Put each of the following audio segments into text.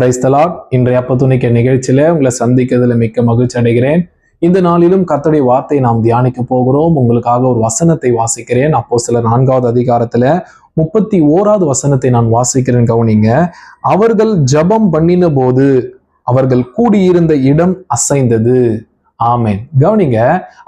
Praise the Lord இன்றைய அப்பத்துணிக்க நிகழ்ச்சியில உங்களை சந்திக்கிறதுல மிக்க மகிழ்ச்சி அடைகிறேன். இந்த நாளிலும் கர்த்தருடைய வார்த்தை நாம் தியானிக்க போகிறோம். உங்களுக்காக ஒரு வசனத்தை வாசிக்கிறேன். அப்போ சில நான்காவது அதிகாரத்துல முப்பத்தி ஓராவது வசனத்தை நான் வாசிக்கிறேன் கவனிங்க. அவர்கள் ஜெபம் பண்ணின போது அவர்கள் கூடியிருந்த இடம் அசைந்தது. ஆமேன். கவனிங்க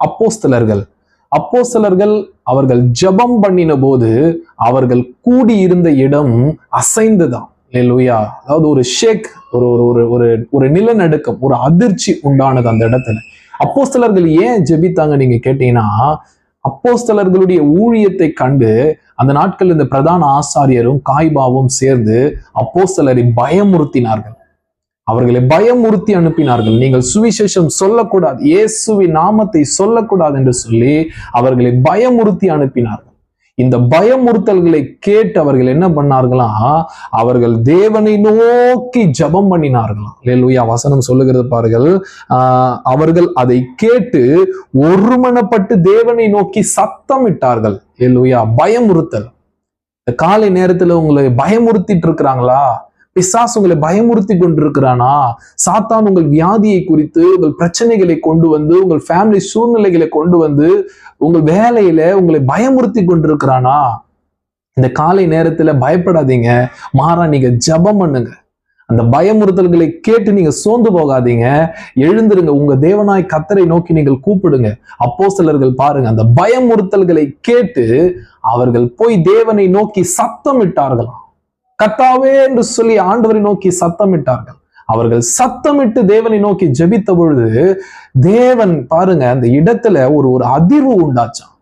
அப்போஸ்தலர்கள். அப்போஸ்தலர்கள் அவர்கள் ஜெபம் பண்ணின போது அவர்கள் கூடியிருந்த இடம் அசைந்ததாம். லூயா அதாவது ஒரு ஷேக் ஒரு ஒரு ஒரு ஒரு ஒரு நிலநடுக்கம் ஒரு அதிர்ச்சி உண்டானது அந்த இடத்துல. அப்போஸ்தலர்கள் ஏன் ஜெபித்தாங்க நீங்க கேட்டீங்கன்னா அப்போஸ்தலர்களுடைய ஊழியத்தை கண்டு அந்த நாட்கள் இந்த பிரதான ஆசாரியரும் காய்பாவும் சேர்ந்து அப்போஸ்தலரை பயமுறுத்தினார்கள். அவர்களை பயமுறுத்தி அனுப்பினார்கள். நீங்கள் சுவிசேஷம் சொல்லக்கூடாது இயேசுவின் நாமத்தை சொல்லக்கூடாது என்று சொல்லி அவர்களை பயமுறுத்தி அனுப்பினார்கள். இந்த பயமுறுத்தல்களை கேட்டு அவர்கள் என்ன பண்ணார்களா? அவர்கள் தேவனை நோக்கி ஜெபம் பண்ணினார்களாம் லேலுயா வசனம் சொல்லுகிறது பாருங்கள். ஆஹ் அவர்கள் அதை கேட்டு ஒருமனப்பட்டு தேவனை நோக்கி சத்தமிட்டார்கள். லேலுயா பயமுறுத்தல். இந்த காலை நேரத்துல உங்களை பயமுறுத்திட்டு இருக்கிறாங்களா? பிசாசு உங்களை பயமுறுத்தி கொண்டிருக்கிறானா? சாத்தான் உங்கள் வியாதியை குறித்து உங்கள் பிரச்சனைகளை கொண்டு வந்து உங்கள் ஃபேமிலி சூழ்நிலைகளை கொண்டு வந்து உங்கள் வேலையில உங்களை பயமுறுத்தி கொண்டிருக்கிறானா? இந்த காலை நேரத்துல பயப்படாதீங்க. மாறா நீங்க ஜெபம் பண்ணுங்க. அந்த பயமுறுத்தல்களை கேட்டு நீங்க சோர்ந்து போகாதீங்க. எழுந்திருங்க. உங்க தேவனாய் கத்தரை நோக்கி நீங்கள் கூப்பிடுங்க. அப்போ சிலர்கள் பாருங்க. அந்த பயமுறுத்தல்களை கேட்டு அவர்கள் போய் தேவனை நோக்கி சத்தமிட்டார்களாம். கத்தாவே என்று சொல்லி ஆண்டவரை நோக்கி சத்தமிட்டார்கள். அவர்கள் சத்தமிட்டு தேவனை நோக்கி ஜெபித்த பொழுது தேவன் பாருங்க அந்த இடத்துல ஒரு ஒரு அதிர்வு உண்டாச்சான்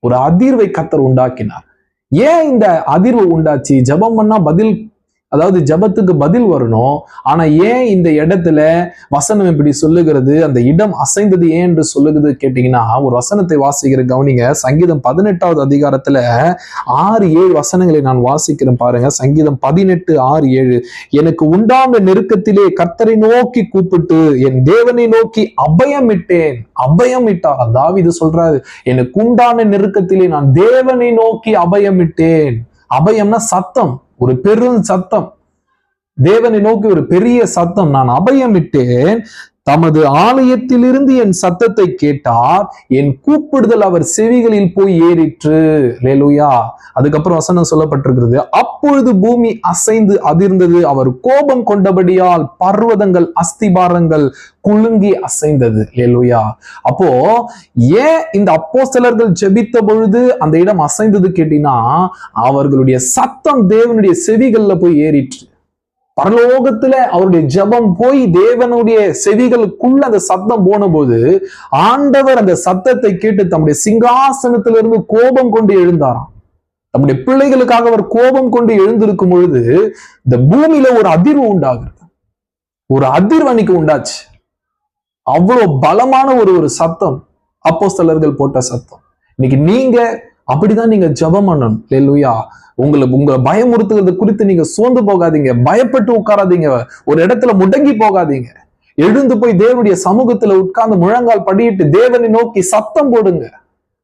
ஒரு அதிர்வை கத்தர் உண்டாக்கினார். ஏன் இந்த அதிர்வு உண்டாச்சு? ஜெபம் பண்ணா பதில் அதாவது ஜெபத்துக்கு பதில் வரணும். ஆனா ஏன் இந்த இடத்துல வசனம் இப்படி சொல்லுகிறது அந்த இடம் அசைந்தது ஏன் என்று சொல்லுகிறது கேட்டீங்கன்னா ஒரு வசனத்தை வாசிக்கிற கவனிங்க. சங்கீதம் பதினெட்டாவது அதிகாரத்துல ஆறு ஏழு வசனங்களை நான் வாசிக்கிறேன் பாருங்க. சங்கீதம் பதினெட்டு ஆறு ஏழு. எனக்கு உண்டான நெருக்கத்திலே கர்த்தரை நோக்கி கூப்பிட்டு என் தேவனை நோக்கி அபயமிட்டேன். அபயமிட்டார். இது சொல்றாரு எனக்கு உண்டான நெருக்கத்திலே நான் தேவனை நோக்கி அபயமிட்டேன். அபயம்னா சத்தம். ஒரு பெரும் சத்தம். தேவனை நோக்கி ஒரு பெரிய சத்தம். நான் அபயமிட்டேன். தமது ஆலயத்திலிருந்து என் சத்தத்தை கேட்டார். என் கூப்பிடுதல் அவர் செவிகளில் போய் ஏறிற்று. லேலுயா அதுக்கப்புறம் வசனம் சொல்லப்பட்டிருக்கிறது. அப்பொழுது பூமி அசைந்து அதிர்ந்தது. அவர் கோபம் கொண்டபடியால் பர்வதங்கள் அஸ்திபாரங்கள் குலுங்கி அசைந்தது. லேலுயா அப்போ ஏன் இந்த அப்போஸ்தலர்கள் ஜெபித்த பொழுது அந்த இடம் அசைந்தது கேட்டீங்கன்னா அவர்களுடைய சத்தம் தேவனுடைய செவிகள்ல போய் ஏறிற்று. பரலோகத்துல அவருடைய ஜெபம் போய் தேவனுடைய செவிகளுக்குள்ள அந்த சத்தம் போன போது ஆண்டவர் அந்த சத்தத்தை கேட்டு தம்முடைய சிங்காசனத்திலிருந்து கோபம் கொண்டு எழுந்தாராம். தம்முடைய பிள்ளைகளுக்காக அவர் கோபம் கொண்டு எழுந்திருக்கும் பொழுது இந்த பூமியில ஒரு அதிர்வு உண்டாகிறது. ஒரு அதிர்வு அன்னைக்கு உண்டாச்சு. அவ்வளவு பலமான ஒரு ஒரு சத்தம் அப்போஸ்தலர்கள் போட்ட சத்தம். இன்னைக்கு நீங்க அப்படிதான் நீங்க ஜபம் பண்ணணும். லேலுயா உங்களை உங்களை பயமுறுத்துறது குறித்து நீங்க சோர்ந்து போகாதீங்க. பயப்பட்டு உட்காராதீங்க. ஒரு இடத்துல முடங்கி போகாதீங்க. எழுந்து போய் தேவனுடைய சமூகத்துல உட்கார்ந்து முழங்கால் படியிட்டு தேவனை நோக்கி சத்தம் போடுங்க.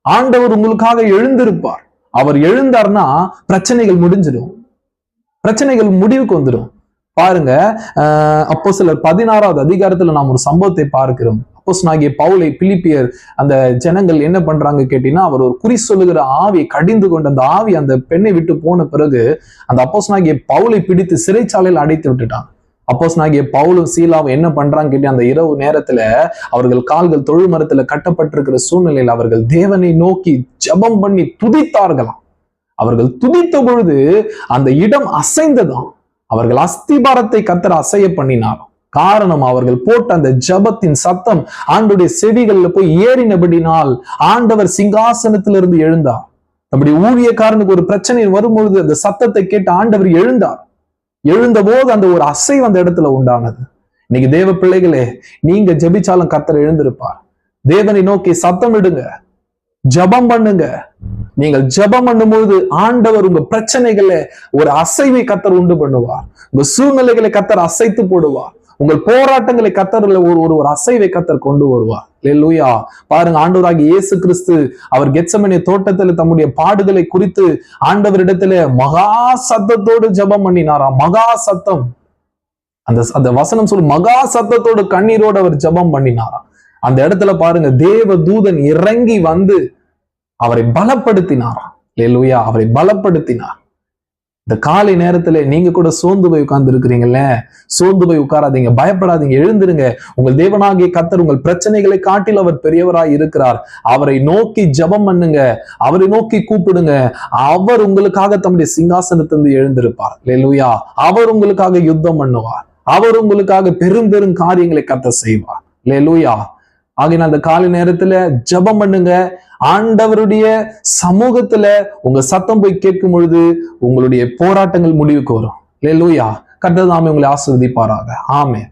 ஆண்டவர் உங்களுக்காக எழுந்திருப்பார். அவர் எழுந்தார்னா பிரச்சனைகள் முடிஞ்சிடும். பிரச்சனைகள் முடிவுக்கு வந்துடும். பாருங்க அஹ் அப்போ சிலர் பதினாறாவது அதிகாரத்துல நாம் ஒரு சம்பவத்தை பார்க்கிறோம். அப்போஸ்னாகிய பவுலை பிலிப்பியர் அந்த ஜனங்கள் என்ன பண்றாங்க கேட்டீங்கன்னா அவர் ஒரு குறி சொல்லுகிற ஆவி கடிந்து கொண்டு அந்த ஆவி அந்த பெண்ணை விட்டு போன பிறகு அந்த அப்போஸ்னாகிய பவுலை பிடித்து சிறைச்சாலையில் அடைத்து விட்டுட்டாங்க அப்போஸ்னாகிய பவுலும் சீலாவும் என்ன பண்றாங்க கேட்டி அந்த இரவு நேரத்துல அவர்கள் கால்கள் தொழு மரத்துல கட்டப்பட்டிருக்கிற சூழ்நிலையில் அவர்கள் தேவனை நோக்கி ஜெபம் பண்ணி துதித்தார்களாம். அவர்கள் துதித்த பொழுது அந்த இடம் அசைந்ததாம். அவர்கள் அஸ்திபாரத்தை கத்தர அசைய பண்ணினாராம். காரணம் அவர்கள் போட்ட அந்த ஜபத்தின் சத்தம் ஆண்டுடைய செவிகள்ல போய் ஏறினபடினால் ஆண்டவர் சிங்காசனத்திலிருந்து எழுந்தார். நம்முடைய ஊழியக்காரனுக்கு ஒரு பிரச்சனை வரும்பொழுது அந்த சத்தத்தை கேட்டு ஆண்டவர் எழுந்தார். எழுந்த போது அந்த ஒரு அசை அந்த இடத்துல உண்டானது. இன்னைக்கு தேவ பிள்ளைகளே நீங்க ஜெபிச்சாலும் கத்தர் எழுந்திருப்பார். தேவனை நோக்கி சத்தம் இடுங்க ஜபம் பண்ணுங்க. நீங்கள் ஜபம் பண்ணும்போது ஆண்டவர் உங்க பிரச்சனைகளை ஒரு அசைவை கத்தர் உண்டு பண்ணுவார். உங்க சூழ்நிலைகளை கத்தர் அசைத்து போடுவார். உங்கள் போராட்டங்களை கத்தர்ல ஒரு ஒரு ஒரு அசைவை கத்தர் கொண்டு வருவார். லூயா பாருங்க ஆண்டவராகி இயேசு கிறிஸ்து அவர் கெச்சமனே தோட்டத்துல தம்முடைய பாடுகளை குறித்து ஆண்டவரிடத்துல மகா சத்தத்தோடு ஜெபம் பண்ணினாராம் மகா சத்தம். அந்த அந்த வசனம் சொல்லு மகா சத்தத்தோட கண்ணீரோட அவர் ஜெபம் பண்ணினாராம் அந்த இடத்துல பாருங்க தேவ தூதன் இறங்கி வந்து அவரை பலப்படுத்தினாராம் லூயா அவரை பலப்படுத்தினார். இந்த காலை நேரத்துல நீங்க கூட சோர்ந்து போய் உட்கார்ந்து இருக்கிறீங்கல்ல சோர்ந்து போய் உட்காராதீங்க. பயப்படாதீங்க. எழுந்திருங்க. உங்கள் தேவனாகிய கத்தர் உங்கள் பிரச்சனைகளை காட்டில் அவர் பெரியவராய் இருக்கிறார். அவரை நோக்கி ஜெபம் பண்ணுங்க. அவரை நோக்கி கூப்பிடுங்க. அவர் உங்களுக்காக தம்முடைய சிங்காசனத்திலிருந்து எழுந்திருப்பார். லெலுயா அவர் உங்களுக்காக யுத்தம் பண்ணுவார். அவர் உங்களுக்காக பெரும் பெரும் காரியங்களை கத்த செய்வார். லெலுயா ஆகின அந்த காலை நேரத்துல ஜெபம் பண்ணுங்க. ஆண்டவருடைய சமூகத்துல உங்க சத்தம் போய் கேட்கும் பொழுது உங்களுடைய போராட்டங்கள் முடிவுக்கு வரும். லேலூயா கர்த்தர் தாமே உங்களை ஆசிர்வதிப்பாராக. ஆமே